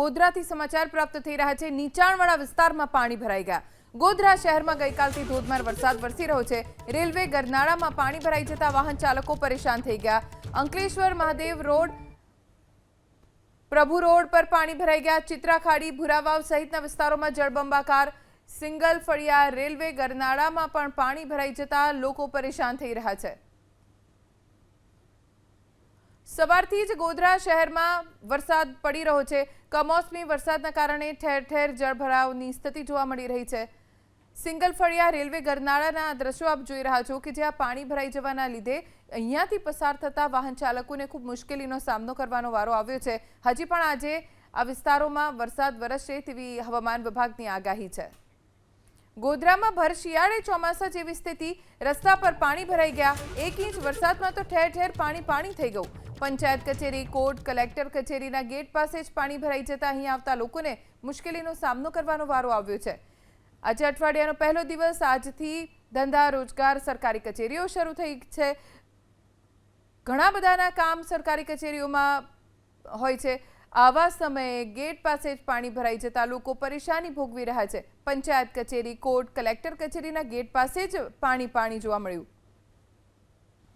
ગોધરાથી સમાચાર પ્રાપ્ત થઈ રહ્યા છે. નીચાણવાળા વિસ્તારમાં પાણી ભરાઈ ગયા. ગોધરા શહેરમાં ગઈકાલથી ધોધમાર વરસાદ વરસી રહ્યો છે. રેલવે ગરનાળામાં પાણી ભરાઈ જતા વાહન ચાલકો પરેશાન થઈ ગયા. અંકલેશ્વર મહાદેવ રોડ, પ્રભુ રોડ પર પાણી ભરાઈ ગયા. ચિત્રાખાડી, ભુરાવાવ સહિતના વિસ્તારોમાં જળબંબાકાર સિંગલ ફળિયા રેલવે ગરનાળામાં પણ પાણી ભરાઈ જતા લોકો પરેશાન થઈ રહ્યા છે. સવારથી જ ગોધરા શહેરમાં વરસાદ પડી રહ્યો છે. કમોસમી વરસાદના કારણે ઠેર ઠેર જળભરાવની સ્થિતિ જોવા મળી રહી છે. સિંગલ ફળિયા રેલવે ગરનાળાના દ્રશ્યો આપ જોઈ રહ્યા છો કે જ્યાં પાણી ભરાઈ જવાના લીધે અહીંયાથી પસાર થતા વાહન ચાલકોને ખૂબ મુશ્કેલીનો સામનો કરવાનો વારો આવ્યો છે. હજી પણ આજે આ વિસ્તારોમાં વરસાદ વરસશે તેવી હવામાન વિભાગની આગાહી છે. ગોધરામાં ભર શિયાળે ચોમાસા જેવી સ્થિતિ. રસ્તા પર પાણી ભરાઈ ગયા. એક ઇંચ વરસાદમાં તો ઠેર ઠેર પાણી પાણી થઈ ગયું. પંચાયત કચેરી, કોર્ટ, કલેક્ટર કચેરીના ગેટ પાસે જ પાણી ભરાઈ જતા અહીં આવતા લોકોને મુશ્કેલીનો સામનો કરવાનો વારો આવ્યો છે. આજે અઠવાડિયાનો પહેલો દિવસ આજથી ધંધા, રોજગાર સરકારી કચેરીઓ શરૂ થઈ છે. ઘણા બધાના કામ સરકારી કચેરીઓમાં હોય છે. આવા સમયે ગેટ પાસે જ પાણી ભરાઈ જતા લોકો પરેશાની ભોગવી રહ્યા છે. પંચાયત કચેરી, કોર્ટ, કલેક્ટર કચેરીના ગેટ પાસે જ પાણી પાણી જોવા મળ્યું.